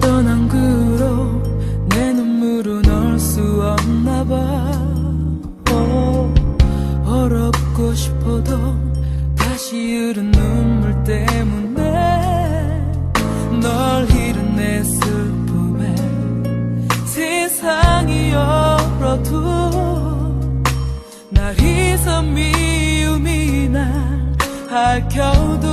떠난 그로 내 눈물은 올 수 없나 봐. 어, oh, 얼어붙고 싶어도 다시 흐른 눈물 때문에 널 잃은 내 슬픔에 세상이 얼어도 날 잊어 미움이 날 밝혀도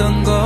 tengo